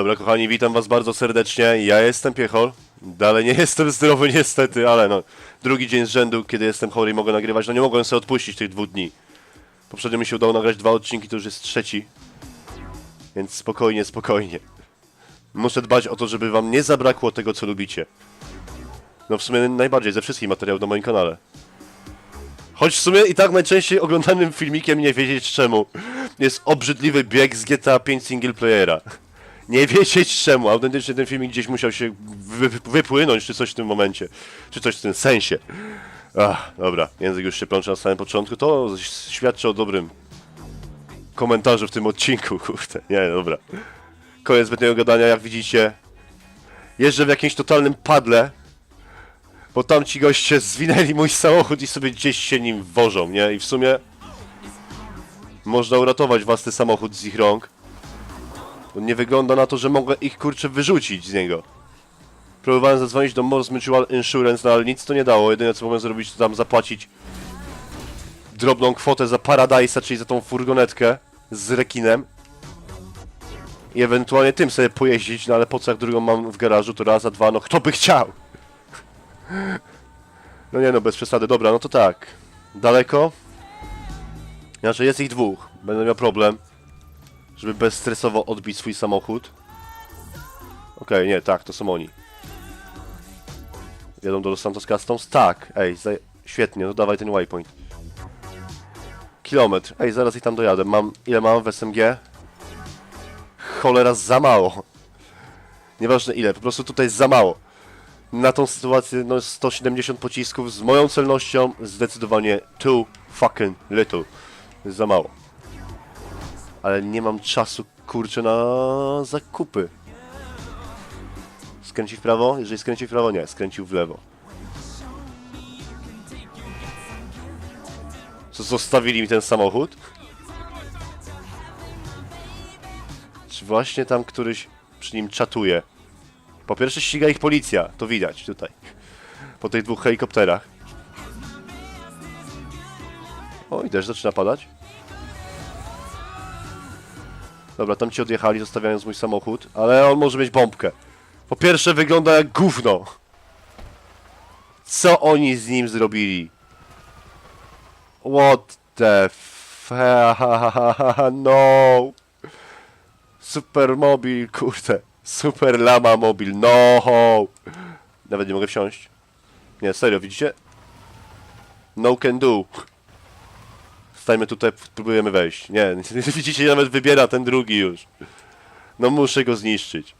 Dobra, kochani, witam was bardzo serdecznie. Ja jestem Piechol. Dalej nie jestem zdrowy niestety, ale no. Drugi dzień z rzędu, kiedy jestem chory i mogę nagrywać. No nie mogłem sobie odpuścić tych dwóch dni. Poprzednio mi się udało nagrać dwa odcinki, to już jest trzeci. Więc spokojnie, spokojnie. Muszę dbać o to, żeby wam nie zabrakło tego, co lubicie. No w sumie najbardziej ze wszystkich materiałów na moim kanale. Choć w sumie i tak najczęściej oglądanym filmikiem, nie wiedzieć czemu, jest obrzydliwy bieg z GTA 5 single playera. Nie wiedzieć czemu, autentycznie ten filmik gdzieś musiał się wy wypłynąć, czy coś w tym momencie, czy coś w tym sensie. Ach, dobra, język już się plącze na samym początku, to świadczy o dobrym komentarzu w tym odcinku, kurde, nie, dobra. Koniec zbytniego gadania, jak widzicie, jeżdżę w jakimś totalnym padle, bo tam ci goście zwinęli mój samochód i sobie gdzieś się nim wożą, nie? I w sumie można uratować własny samochód z ich rąk. Bo nie wygląda na to, że mogę ich kurczę wyrzucić z niego. Próbowałem zadzwonić do Morse Mutual Insurance, no ale nic to nie dało. Jedyne co mogłem zrobić to tam zapłacić drobną kwotę za Paradise'a, czyli za tą furgonetkę z rekinem. I ewentualnie tym sobie pojeździć, no ale po co jak drugą mam w garażu, to raz, a dwa, no kto by chciał? No nie no, bez przesady. Dobra, no to tak. Daleko? Znaczy jest ich dwóch. Będę miał problem, żeby bezstresowo odbić swój samochód. Okej, nie, tak, to są oni. Jadą do Los Santos Customs? Tak, ej, świetnie, no dawaj ten waypoint. Kilometr, ej, zaraz ich tam dojadę. Mam, ile mam w SMG? Cholera, za mało. Nieważne ile, po prostu tutaj za mało na tą sytuację no 170 pocisków z moją celnością zdecydowanie too fucking little. Za mało. Ale nie mam czasu kurczę na zakupy. Skręci w prawo? Jeżeli skręci w prawo, nie, skręcił w lewo. Co, zostawili mi ten samochód? Czy właśnie tam któryś przy nim czatuje? Po pierwsze ściga ich policja, to widać tutaj. Po tych dwóch helikopterach. O, i deszcz zaczyna padać. Dobra, tam ci odjechali, zostawiając mój samochód, ale on może mieć bombkę. Po pierwsze wygląda jak gówno. Co oni z nim zrobili? What the f... No! Supermobil, kurde. Super lama mobil, no! Nawet nie mogę wsiąść. Nie, serio, widzicie? No can do. Stajmy tutaj, próbujemy wejść. Nie, widzicie, nawet wybiera ten drugi już. No muszę go zniszczyć.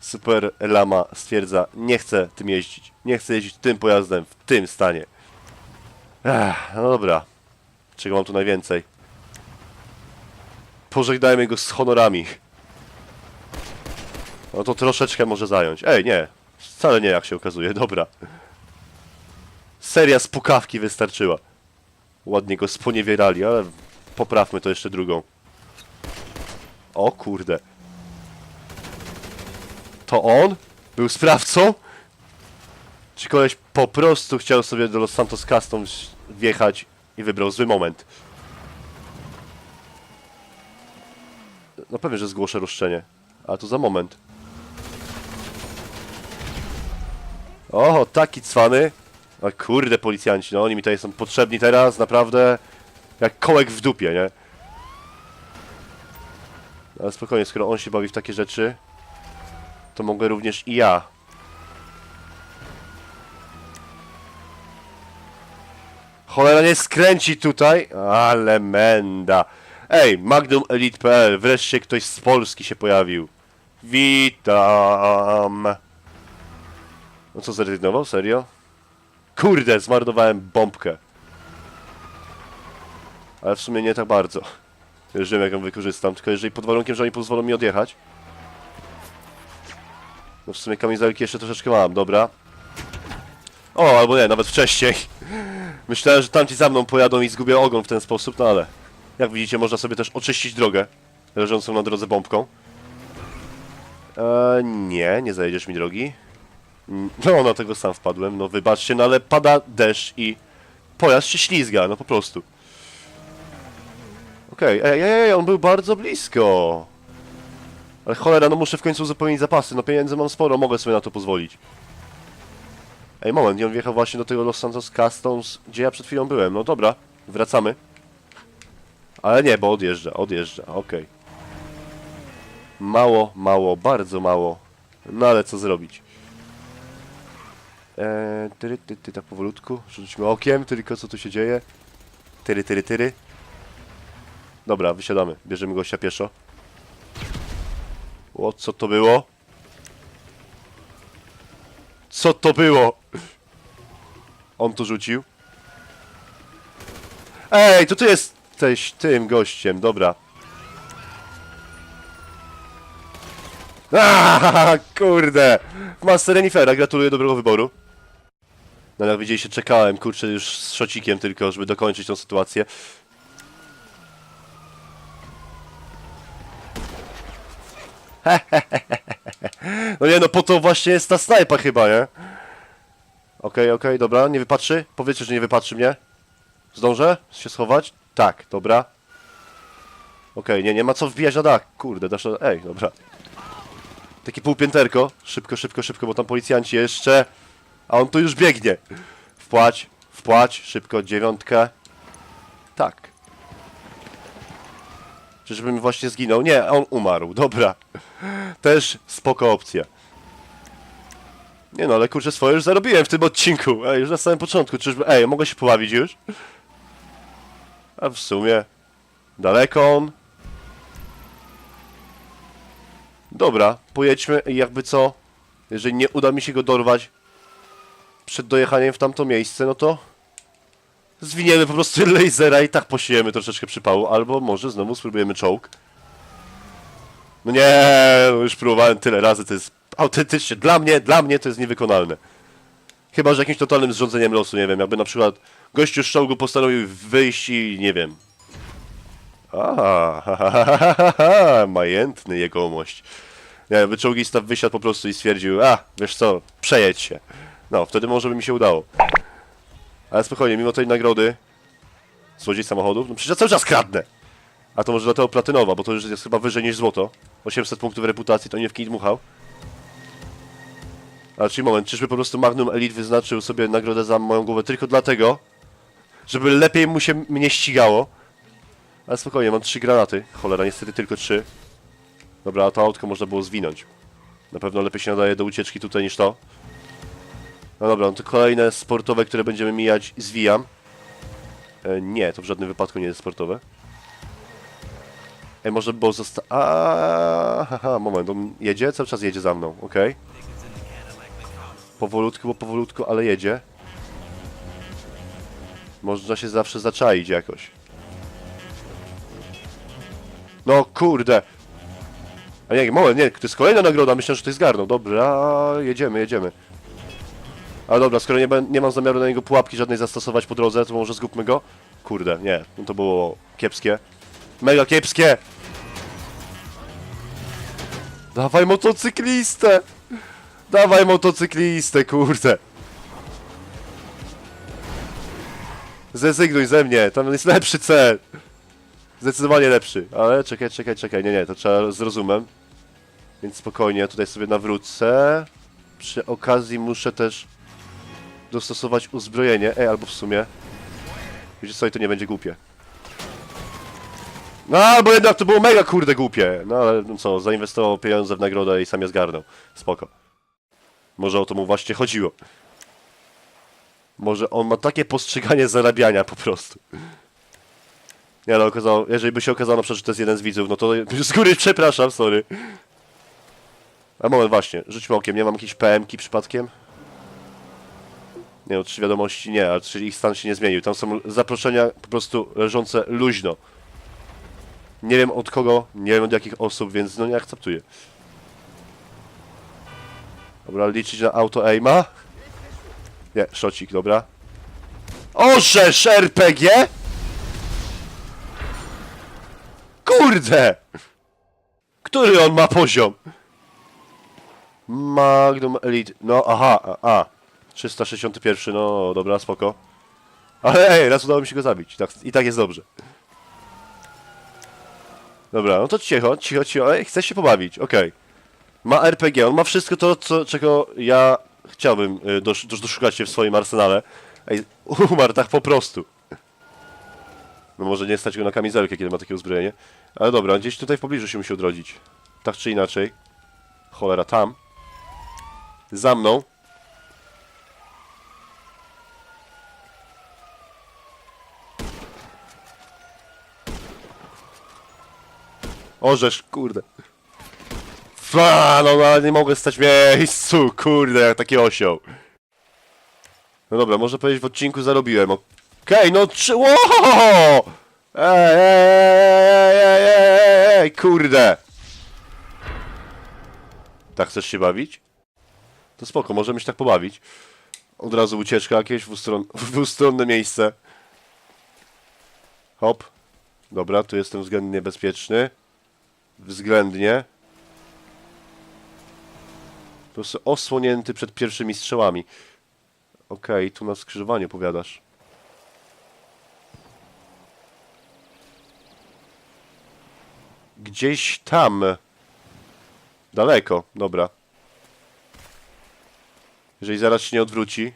Super lama stwierdza, nie chcę tym jeździć. Nie chcę jeździć tym pojazdem, w tym stanie. Ech, no dobra. Czego mam tu najwięcej? Pożegnajmy go z honorami. No to troszeczkę może zająć. Ej, nie. Wcale nie, jak się okazuje. Dobra. Seria z pukawki wystarczyła. Ładnie go sponiewierali, ale poprawmy to jeszcze drugą. O kurde. To on? Był sprawcą? Czy koleś po prostu chciał sobie do Los Santos Customs wjechać i wybrał zły moment? No pewnie, że zgłoszę roszczenie. A to za moment. O, taki cwany. A kurde, policjanci, no oni mi tutaj są potrzebni teraz, naprawdę jak kołek w dupie, nie? Ale spokojnie, skoro on się bawi w takie rzeczy, to mogę również i ja. Cholera nie skręci tutaj, ale menda. Ej, Magnum Elite.pl, wreszcie ktoś z Polski się pojawił. Witam. No co, zrezygnował? Serio? Kurde, zmarnowałem bombkę. Ale w sumie nie tak bardzo. Już wiem jak ją wykorzystam, tylko jeżeli pod warunkiem, że oni pozwolą mi odjechać. No w sumie kamizelki jeszcze troszeczkę mam, dobra. O, albo nie, nawet wcześniej. Myślałem, że tamci za mną pojadą i zgubię ogon w ten sposób, no ale... Jak widzicie, można sobie też oczyścić drogę leżącą na drodze bombką. Eee, nie, nie zajedziesz mi drogi. No, na tego sam wpadłem, no wybaczcie, no ale pada deszcz i pojazd się ślizga, no po prostu. Okej, ej, ej, ej, on był bardzo blisko. Ale cholera, no muszę w końcu uzupełnić zapasy. No pieniędzy mam sporo, mogę sobie na to pozwolić. Ej, moment, i on wjechał właśnie do tego Los Santos Customs, gdzie ja przed chwilą byłem. No dobra, wracamy. Ale nie, bo odjeżdża, odjeżdża, okej. Mało, mało, bardzo mało. No ale co zrobić? Eee, tyry, ty, ty, tak powolutku. Rzućmy okiem, tylko co tu się dzieje. Tyry, tyry, tyry. Dobra, wysiadamy. Bierzemy gościa pieszo. O, co to było? Co to było? On to rzucił. Ej, to ty jesteś tym gościem, dobra. Aaaa, kurde! Master Renifera, gratuluję dobrego wyboru. No jak widzieliście, czekałem, kurczę, już z szocikiem tylko, żeby dokończyć tą sytuację. No nie no, po to właśnie jest ta snajpa chyba, nie? Okej, okej, dobra, nie wypatrzy? Powiedzcie, że nie wypatrzy mnie. Zdążę się schować? Tak, dobra. Okej, nie, nie ma co wbijać na dach. Kurde, dasz... Ej, dobra. Takie półpięterko. Szybko, szybko, szybko, bo tam policjanci jeszcze... A on tu już biegnie. Wpłać, wpłać, szybko, dziewiątkę. Tak. Czyżbym właśnie zginął? Nie, on umarł, dobra. Też spoko opcja. Nie no, ale kurczę, swoje już zarobiłem w tym odcinku. Ej, już na samym początku, czyżby... Ej, mogę się pobawić już? A w sumie... Daleko on. Dobra, pojedźmy i jakby co... Jeżeli nie uda mi się go dorwać przed dojechaniem w tamto miejsce, no to... Zwiniemy po prostu lasera i tak posiejemy troszeczkę przypału, albo może znowu spróbujemy czołg. No nie, no już próbowałem tyle razy, to jest autentycznie, dla mnie, dla mnie to jest niewykonalne. Chyba, że jakimś totalnym zrządzeniem losu, nie wiem, jakby na przykład gościu z czołgu postanowił wyjść i nie wiem. A, ha, ha, ha, ha, ha, ha, majętny jegomość. Nie, jakby czołgista wysiadł po prostu i stwierdził, a, wiesz co, przejedź się. No, wtedy może by mi się udało. Ale spokojnie, mimo tej nagrody, złodziej samochodów, no przecież ja cały czas kradnę. A to może dlatego platynowa, bo to już jest chyba wyżej niż złoto. 800 punktów reputacji, to nie w kij dmuchał. A czyli moment, czyżby po prostu Magnum Elite wyznaczył sobie nagrodę za moją głowę tylko dlatego, żeby lepiej mu się mnie ścigało. Ale spokojnie, mam trzy granaty. Cholera, niestety tylko trzy. Dobra, a to autko można było zwinąć. Na pewno lepiej się nadaje do ucieczki tutaj niż to. No dobra, no to kolejne sportowe, które będziemy mijać, zwijam. E, nie, to w żadnym wypadku nie jest sportowe. Ej, może by było zosta... A, haha, moment, on jedzie? Cały czas jedzie za mną, okej. Powolutku, bo powolutku, ale jedzie. Można się zawsze zaczaić jakoś. No kurde! A nie, moment, nie, to jest kolejna nagroda, myślę, że to jest zgarnął. Dobra, jedziemy, jedziemy. Ale dobra, skoro nie, nie mam zamiaru na niego pułapki żadnej zastosować po drodze, to może zgubmy go? Kurde, nie, no to było kiepskie. Mega kiepskie! Dawaj motocyklistę! Dawaj motocyklistę, kurde! Zrezygnuj ze mnie, tam jest lepszy cel! Zdecydowanie lepszy, ale czekaj, czekaj, czekaj, nie, nie, to trzeba z rozumem. Więc spokojnie, tutaj sobie nawrócę. Przy okazji muszę też dostosować uzbrojenie. Ej, albo w sumie. Wiecie co, i to nie będzie głupie. No, albo jednak to było mega kurde głupie. No ale no co, zainwestował pieniądze w nagrodę i sam je zgarnął. Spoko. Może o to mu właśnie chodziło. Może on ma takie postrzeganie zarabiania po prostu. Nie no, okazało, jeżeli by się okazało że to jest jeden z widzów, no to z góry przepraszam, sorry. A moment, właśnie, rzućmy okiem, nie mam jakiejś PM-ki przypadkiem? Nie no, trzy wiadomości nie, ale czyli ich stan się nie zmienił. Tam są zaproszenia po prostu leżące luźno. Nie wiem od kogo, nie wiem od jakich osób, więc no nie akceptuję. Dobra, liczyć na auto aima. Nie, szocik, dobra. Orzesz RPG! Kurde! Który on ma poziom? Magnum Elite. No, aha, a, a. 361, no dobra, spoko. Ale ej, raz udało mi się go zabić. Tak, I tak jest dobrze. Dobra, no to cicho, cicho, cicho. Ej, chce się pobawić, okej. Ma RPG, on ma wszystko to, co, czego ja chciałbym y, dosz, doszukać się w swoim arsenale. Ej, umarł tak po prostu. No może nie stać go na kamizelkę, kiedy ma takie uzbrojenie. Ale dobra, gdzieś tutaj w pobliżu się musi odrodzić. Tak czy inaczej. Cholera, tam. Za mną. Orzesz, kurde. Fa, no ale nie mogę stać w miejscu, kurde, jak taki osioł. No dobra, może powiedzieć w odcinku zarobiłem. Okej, no czy... Ej, ej, ej, ej, ej, kurde. Tak chcesz się bawić? To spoko, możemy się tak pobawić. Od razu ucieczka jakieś w, ustron... w ustronne miejsce. Hop. Dobra, tu jestem względnie bezpieczny. Względnie. Po prostu osłonięty przed pierwszymi strzałami. Okej, tu na skrzyżowaniu powiadasz. Gdzieś tam. Daleko, dobra. Jeżeli zaraz się nie odwróci.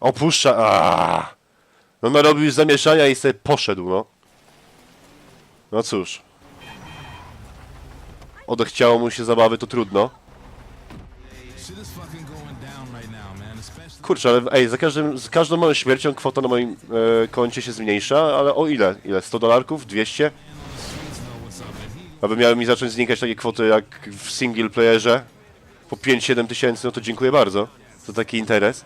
Opuszcza. Aaaa! No narobił zamieszania i sobie poszedł, no. No cóż. Odechciało mu się zabawy, to trudno. Kurczę, ale ej, za, każdym, z każdą moją śmiercią kwota na moim e, koncie się zmniejsza, ale o ile? Ile? 100 dolarków? 200? know what's up. And he Aby miały mi zacząć znikać takie kwoty jak w single playerze po 5-7 tysięcy, no to dziękuję bardzo za taki interes.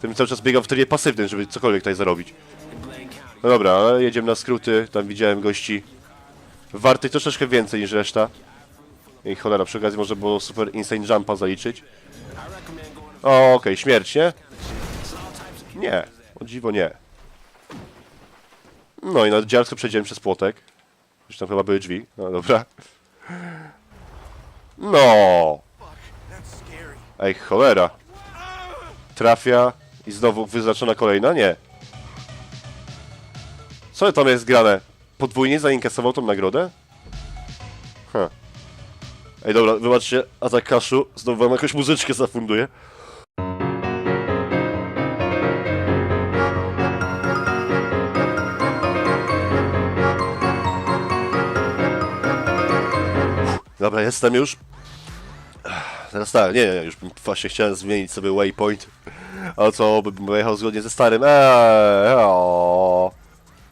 Tym cały czas biegam w trybie pasywnym, żeby cokolwiek tutaj zarobić. No dobra, ale jedziemy na skróty, tam widziałem gości wartych troszeczkę więcej niż reszta. I cholera, przy okazji może było super insane jumpa zaliczyć. O, okej, śmierć, nie? Nie, o dziwo nie. No i na dziarsko przejdziemy przez płotek. Już tam chyba były drzwi. No dobra. No! Ej, cholera. Trafia i znowu wyznaczona kolejna? Nie. Co tam jest grane? Podwójnie zainkasował tą nagrodę? Huh. Ej, dobra, wybaczcie, atak kaszu. Znowu wam jakąś muzyczkę zafunduję. Dobra, jestem już. Teraz tak, nie, nie, już właśnie chciałem zmienić sobie waypoint. A co, bym jechał zgodnie ze starym. Eee, o.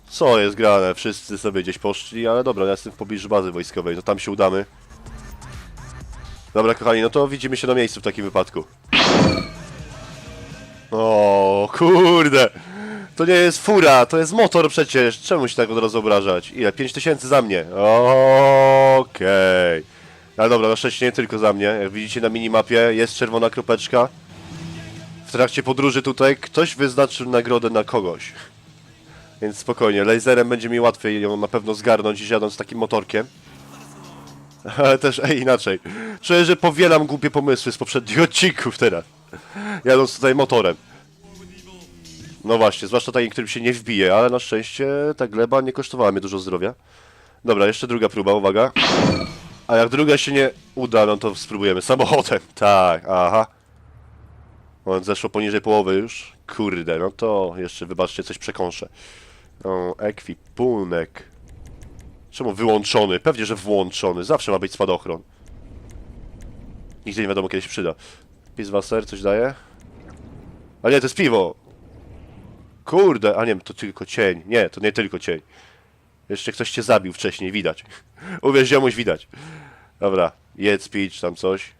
Co jest grane? Wszyscy sobie gdzieś poszli, ale dobra, ja jestem w pobliżu bazy wojskowej, to tam się udamy. Dobra, kochani, no to widzimy się na miejscu w takim wypadku. O, kurde! To nie jest fura, to jest motor przecież. Czemu się tak od razu obrażać? Ile? 5000 za mnie. Okej. Ale dobra, na szczęście nie tylko za mnie. Jak widzicie na minimapie jest czerwona kropeczka. W trakcie podróży tutaj ktoś wyznaczył nagrodę na kogoś. Więc spokojnie, laserem będzie mi łatwiej ją na pewno zgarnąć jadąc takim motorkiem. Ale też, ej, inaczej. Czuję, że powielam głupie pomysły z poprzednich odcinków teraz. Jadąc tutaj motorem. No właśnie, zwłaszcza takim, którym się nie wbije, ale na szczęście ta gleba nie kosztowała mnie dużo zdrowia. Dobra, jeszcze druga próba, uwaga. A jak druga się nie uda, no to spróbujemy samochodem. Tak, aha. Zeszło poniżej połowy już. Kurde, no to jeszcze wybaczcie, coś przekąszę. O, ekwipunek. Czemu wyłączony? Pewnie, że włączony. Zawsze ma być spadochron. Nigdy nie wiadomo, kiedy się przyda. Piswasser coś daje? A nie, to jest piwo! Kurde, a nie, to tylko cień. Nie, to nie tylko cień. Jeszcze ktoś cię zabił wcześniej, widać. Uwierz, ziomuś, widać. Dobra, jedz, pić, tam coś.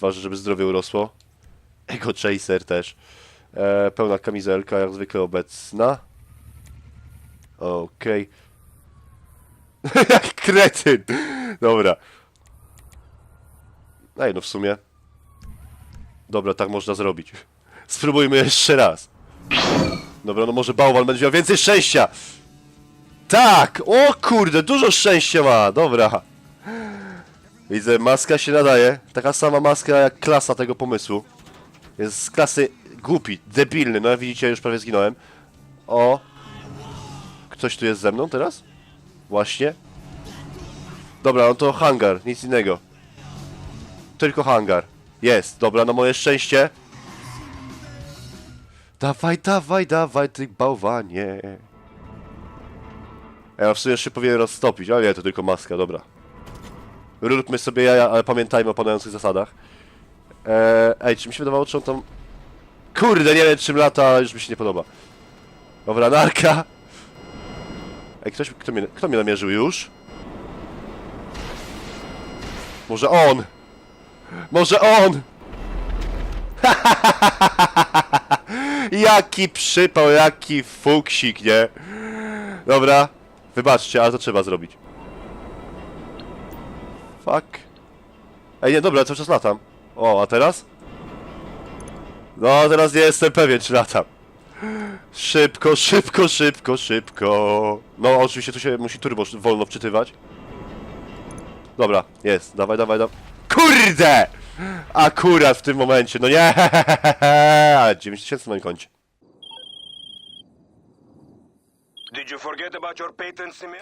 Ważne, żeby zdrowie urosło. Ego Chaser też. E, pełna kamizelka, jak zwykle obecna. Okej. jak kretyn! Dobra. Ej, no w sumie. Dobra, tak można zrobić. Spróbujmy jeszcze raz. Dobra, no może bałwan będzie miał więcej szczęścia! Tak! O kurde, dużo szczęścia ma! Dobra. Widzę, maska się nadaje. Taka sama maska jak klasa tego pomysłu. Jest z klasy głupi, debilny. No jak widzicie, już prawie zginąłem. O! Ktoś tu jest ze mną teraz? Właśnie. Dobra, no to hangar, nic innego. Tylko hangar. Jest, dobra, na moje szczęście. Dawaj, dawaj, dawaj, ty bałwanie. Ja w sumie jeszcze powinien roztopić, ale nie, to tylko maska, dobra. Róbmy sobie jaja, ale pamiętajmy o panujących zasadach. Eee, ej, czy mi się wydawało, czy on tam... Kurde, nie wiem czym lata, ale już mi się nie podoba. Dobra, narka. Ej, ktoś, kto mnie, kto mnie namierzył już? Może on! Może on! jaki przypał, jaki fuksik, nie? Dobra, wybaczcie, ale to trzeba zrobić. Fuck. Ej, nie, dobra, cały czas latam. O, a teraz? No, teraz nie jestem pewien, czy latam. Szybko, szybko, szybko, szybko. No, oczywiście tu się musi turbo wolno wczytywać. Dobra, jest, dawaj, dawaj, dawaj. Kurde! Akurat w tym momencie, no nie! Ale 9000 na moim koncie.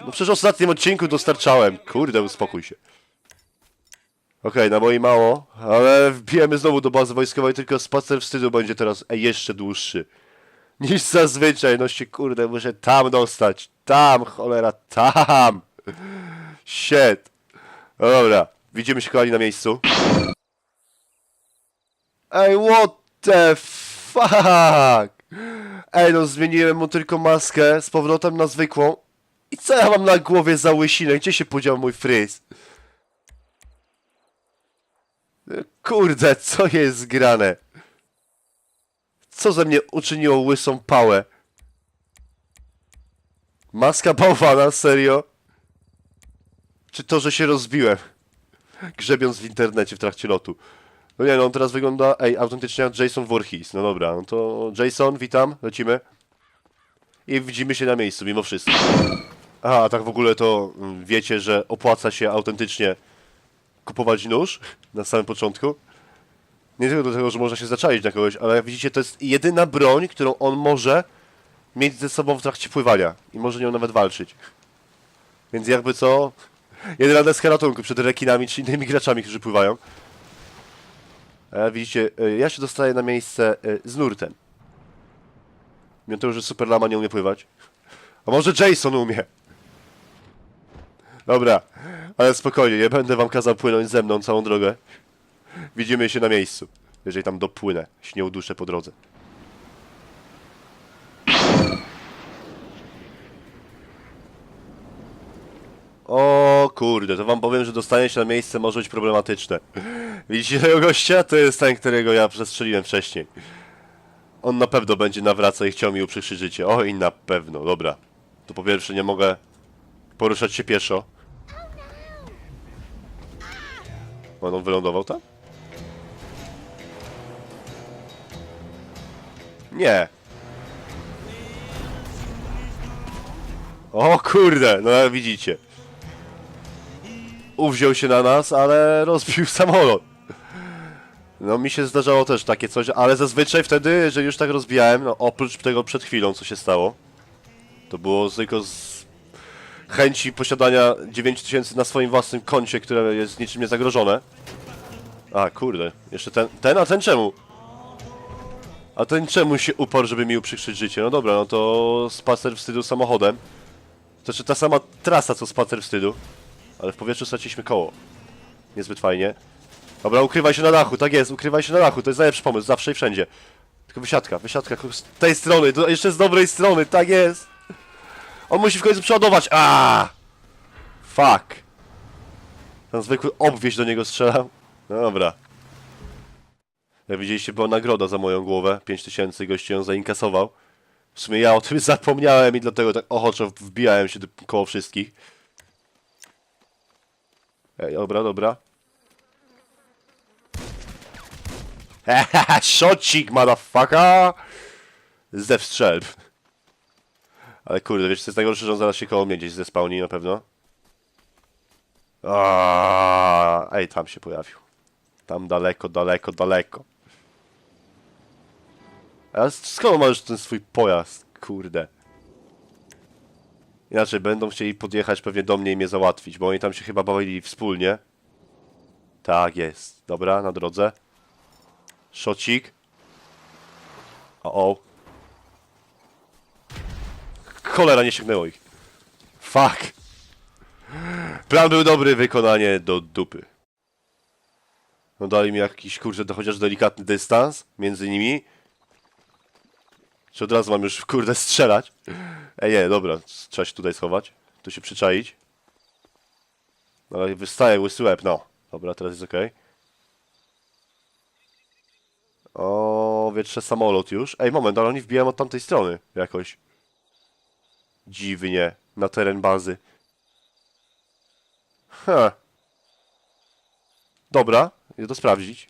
No przecież w ostatnim odcinku dostarczałem. Kurde, uspokój się. Okej, na moi mało, ale wbijemy znowu do bazy wojskowej, tylko spacer wstydu będzie teraz jeszcze dłuższy. Niż zazwyczaj, no się kurde, muszę tam dostać. Tam, cholera, tam. Shit. No dobra, widzimy się kochani na miejscu. Ej, what the fuck? Ej, no zmieniłem mu tylko maskę z powrotem na zwykłą. I co ja mam na głowie za łysinę? Gdzie się podział mój fryz? Kurde, co jest grane? Co ze mnie uczyniło łysą pałę? Maska bałwana, serio? Czy to, że się rozbiłem? Grzebiąc w internecie w trakcie lotu. No nie, no on teraz wygląda, ej, autentycznie jak Jason Voorhees. No dobra, no to Jason, witam, lecimy. I widzimy się na miejscu, mimo wszystko. A, tak w ogóle to mm, wiecie, że opłaca się autentycznie kupować nóż na samym początku. Nie tylko dlatego, że można się zaczaić na kogoś, ale jak widzicie, to jest jedyna broń, którą on może mieć ze sobą w trakcie pływania i może nią nawet walczyć. Więc jakby co, jedyna deska ratunku przed rekinami czy innymi graczami, którzy pływają. E, widzicie, e, ja się dostaję na miejsce e, z nurtem. Mimo tego, że Super Lama nie umie pływać. A może Jason umie? Dobra, ale spokojnie, nie będę wam kazał płynąć ze mną całą drogę. Widzimy się na miejscu, jeżeli tam dopłynę, się nie uduszę po drodze. O kurde, to wam powiem, że dostanie się na miejsce może być problematyczne. Widzicie tego gościa? To jest ten, którego ja przestrzeliłem wcześniej. On na pewno będzie nawracał i chciał mi uprzykrzyć życie. Oj, na pewno, dobra. To po pierwsze nie mogę poruszać się pieszo. O, on wylądował tam? Nie. O kurde, no widzicie. Uwziął się na nas, ale rozbił samolot. No mi się zdarzało też takie coś, ale zazwyczaj wtedy, że już tak rozbijałem, no oprócz tego przed chwilą, co się stało, to było tylko z chęci posiadania 9000 na swoim własnym koncie, które jest niczym nie zagrożone. A, kurde, jeszcze ten, ten, a ten czemu? A ten czemu się uparł, żeby mi uprzykrzyć życie? No dobra, no to spacer wstydu samochodem. Znaczy ta sama trasa, co spacer wstydu. Ale w powietrzu straciliśmy koło. Niezbyt fajnie. Dobra, ukrywaj się na dachu, tak jest, ukrywaj się na dachu, to jest najlepszy pomysł, zawsze i wszędzie. Tylko wysiadka, wysiadka z tej strony, do, jeszcze z dobrej strony, tak jest. On musi w końcu przeładować, a Fuck. Ten zwykły obwieź do niego strzelał. No dobra. Widzieliście, była nagroda za moją głowę, 5000 gości ją zainkasował. W sumie ja o tym zapomniałem i dlatego tak ochoczo wbijałem się koło wszystkich. Ej, dobra, dobra. Haha, szocik, motherfucker! Ze. Ale kurde, wiesz co jest najgorsze, że on zaraz się koło mnie gdzieś zespałni na pewno. Aaaa, ej, tam się pojawił. Tam daleko, daleko, daleko. A skąd masz ten swój pojazd, kurde? Inaczej będą chcieli podjechać pewnie do mnie i mnie załatwić, bo oni tam się chyba bawili wspólnie. Tak jest. Dobra, na drodze. Szocik. O, o. Cholera, nie sięgnęło ich. Fuck. Plan był dobry, wykonanie do dupy. No dali mi jakiś, kurczę, chociaż delikatny dystans między nimi. Czy od razu mam już, kurde, strzelać? Ej, nie, dobra, trzeba się tutaj schować. Tu się przyczaić. Ale wystaje łysy łeb, no. Dobra, teraz jest okej. O, wietrze samolot już. Ej, moment, ale oni wbijają od tamtej strony jakoś. Dziwnie, na teren bazy. Ha. Dobra, idę to sprawdzić.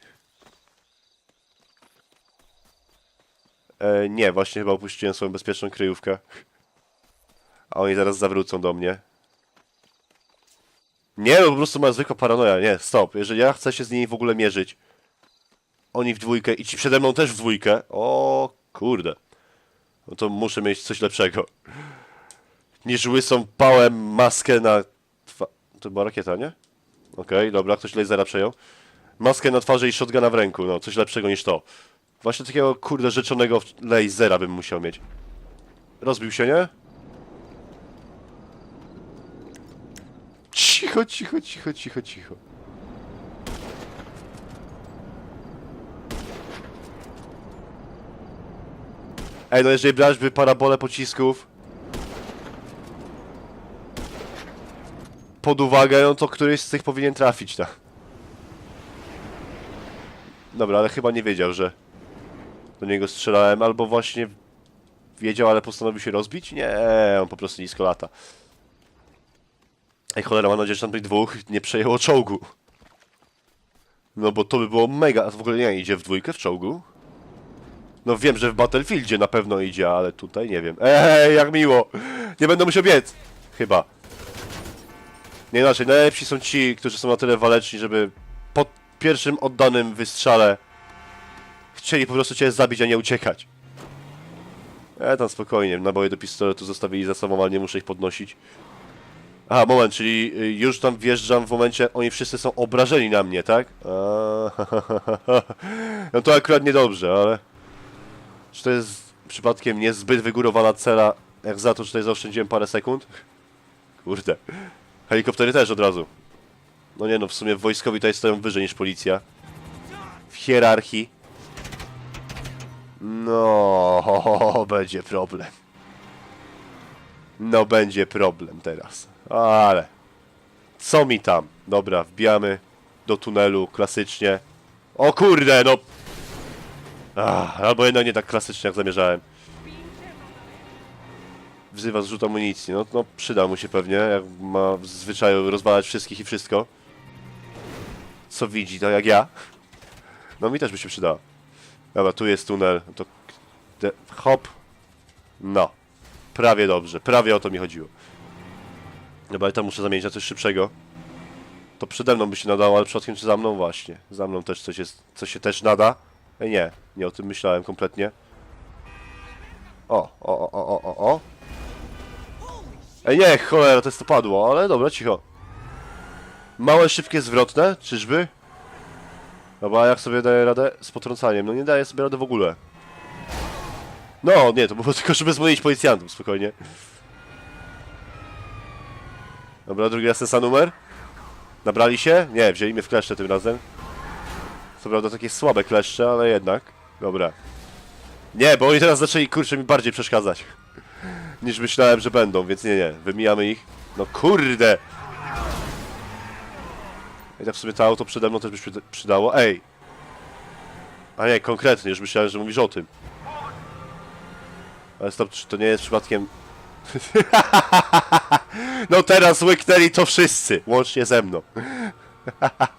E, nie, właśnie chyba opuściłem swoją bezpieczną kryjówkę. A oni zaraz zawrócą do mnie. Nie, no po prostu ma zwykła paranoja. Nie, stop. Jeżeli ja chcę się z nimi w ogóle mierzyć, oni w dwójkę i ci przede mną też w dwójkę, o kurde. No to muszę mieć coś lepszego. Niż łysą pałem maskę na... Twa... To była rakieta, nie? Okej, dobra, ktoś lasera przejął. Maskę na twarzy i shotguna w ręku, no, coś lepszego niż to. Właśnie takiego, kurde, rzeczonego lasera bym musiał mieć. Rozbił się, nie? Cicho, cicho, cicho, cicho, cicho. Ej, no jeżeli brać by parabolę pocisków pod uwagę, no to któryś z tych powinien trafić, tak. Dobra, ale chyba nie wiedział, że do niego strzelałem, albo właśnie wiedział, ale postanowił się rozbić? Nie, on po prostu nisko lata. Ej, cholera, mam nadzieję, że tam tych dwóch nie przejęło czołgu. No bo to by było mega... A w ogóle nie, idzie w dwójkę w czołgu? No wiem, że w Battlefieldzie na pewno idzie, ale tutaj nie wiem. Ej, jak miło! Nie będę musiał biec! Chyba. Nie inaczej, najlepsi są ci, którzy są na tyle waleczni, żeby po pierwszym oddanym wystrzale chcieli po prostu cię zabić, a nie uciekać. E, tam spokojnie, naboje do pistoletu zostawili za sobą, ale nie muszę ich podnosić. Aha, moment, czyli y, już tam wjeżdżam w momencie, oni wszyscy są obrażeni na mnie, tak? A, no to akurat niedobrze, ale... Czy to jest przypadkiem niezbyt wygórowana cela, jak za to, że tutaj zaoszczędziłem parę sekund? Kurde. Helikoptery też od razu. No nie no, w sumie wojskowi tutaj stoją wyżej niż policja. W hierarchii. No, będzie problem. No, będzie problem teraz. Ale. Co mi tam? Dobra, wbijamy do tunelu klasycznie. O kurde, no. Ach, albo jednak nie tak klasycznie, jak zamierzałem. Wzywa zrzut amunicji. No, no przyda mu się pewnie, jak ma w zwyczaju rozwalać wszystkich i wszystko. Co widzi, to jak ja. No mi też by się przydała. Dobra, tu jest tunel. To hop. No. Prawie dobrze. Prawie o to mi chodziło. Dobra, ale tam muszę zamienić na coś szybszego. To przede mną by się nadało, ale przypadkiem czy za mną? Właśnie. Za mną też coś jest, coś się też nada. Ej, nie. Nie o tym myślałem kompletnie. O, o, o, o, o, o. Ej, nie, cholera, to jest to padło, ale dobra, cicho. Małe, szybkie, zwrotne, czyżby? Dobra, a jak sobie daję radę z potrącaniem? No nie daję sobie rady w ogóle. No, nie, to było tylko, żeby zmienić policjantów, spokojnie. Dobra, drugi raz ten numer. Nabrali się? Nie, wzięli mnie w kleszcze tym razem. Co prawda takie słabe kleszcze, ale jednak. Dobra. Nie, bo oni teraz zaczęli, kurczę, mi bardziej przeszkadzać. Niż myślałem, że będą, więc nie, nie. Wymijamy ich. No kurde! I tak w sobie to auto przede mną też by się przyda- przydało. Ej! A nie, konkretnie, już myślałem, że mówisz o tym. Ale stop, czy to nie jest przypadkiem... no teraz łyknęli to wszyscy, łącznie ze mną.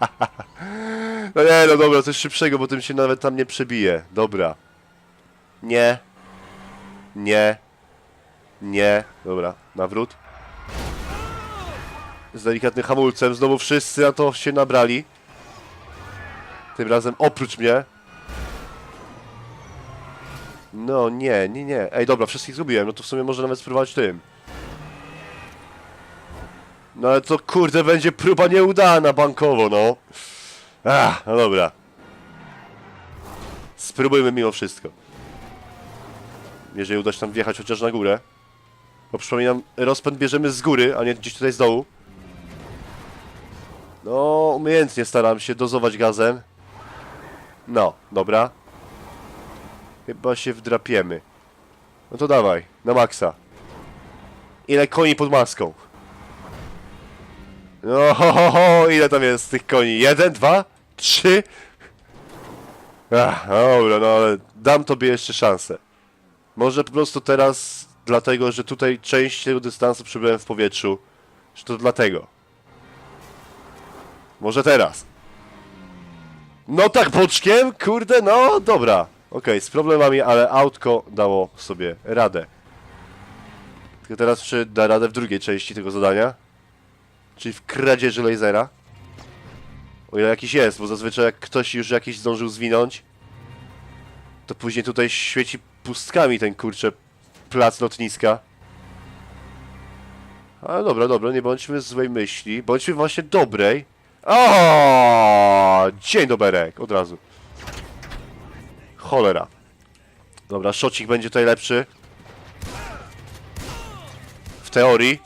no nie, no dobra, coś szybszego, bo tym się nawet tam nie przebije. Dobra. Nie. Nie. Nie. Dobra, nawrót. Z delikatnym hamulcem, znowu wszyscy na to się nabrali. Tym razem oprócz mnie. No nie, nie, nie. Ej, dobra, wszystkich zgubiłem, no to w sumie może nawet spróbować tym. No ale to kurde będzie próba nieudana bankowo, no. Ach, no dobra. Spróbujmy mimo wszystko. Jeżeli uda się nam wjechać chociaż na górę. Bo przypominam, rozpęd bierzemy z góry, a nie gdzieś tutaj z dołu. No, umiejętnie staram się dozować gazem. No, dobra. Chyba się wdrapiemy. No to dawaj, na maksa. Ile koni pod maską? No, ho, ho, ho, ile tam jest tych koni? Jeden, dwa, trzy? Ach, dobra, no ale dam tobie jeszcze szansę. Może po prostu teraz, dlatego, że tutaj część tego dystansu przebyłem w powietrzu, że to dlatego. Może teraz. No tak boczkiem, kurde, no dobra. Okej, z problemami, ale autko dało sobie radę. Tylko teraz czy da radę w drugiej części tego zadania? Czyli w kradzieży lasera? O ile jakiś jest, bo zazwyczaj jak ktoś już jakiś zdążył zwinąć, to później tutaj świeci pustkami ten kurczę plac lotniska. Ale dobra, dobra, nie bądźmy złej myśli, bądźmy właśnie dobrej. O, Dzień doberek, od razu. Cholera. Dobra, szocik będzie tutaj lepszy. W teorii.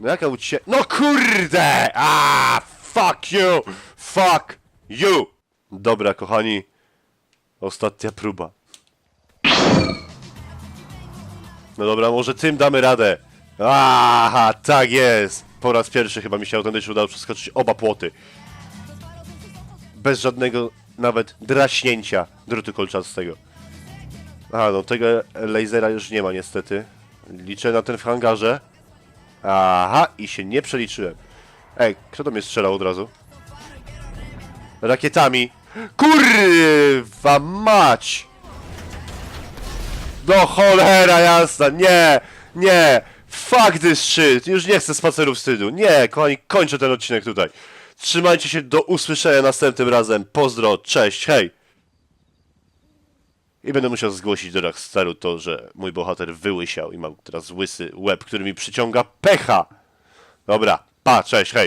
No jaka ucie... No kurde! A, fuck you! Fuck you! Dobra, kochani. Ostatnia próba. No dobra, może tym damy radę. Aha, tak jest. Po raz pierwszy chyba mi się autentycznie udało przeskoczyć oba płoty. Bez żadnego nawet draśnięcia drutu kolczastego. A, no tego lasera już nie ma niestety. Liczę na ten w hangarze. Aha, i się nie przeliczyłem. Ej, kto do mnie strzelał od razu? Rakietami. Kurwa mać! No cholera jasna, nie, nie, fuck this shit, już nie chcę spacerów wstydu, nie, kochani, kończę ten odcinek tutaj. Trzymajcie się, do usłyszenia następnym razem, pozdro, cześć, hej! I będę musiał zgłosić do Rockstaru to, że mój bohater wyłysiał i mam teraz łysy łeb, który mi przyciąga pecha. Dobra, pa, cześć, hej!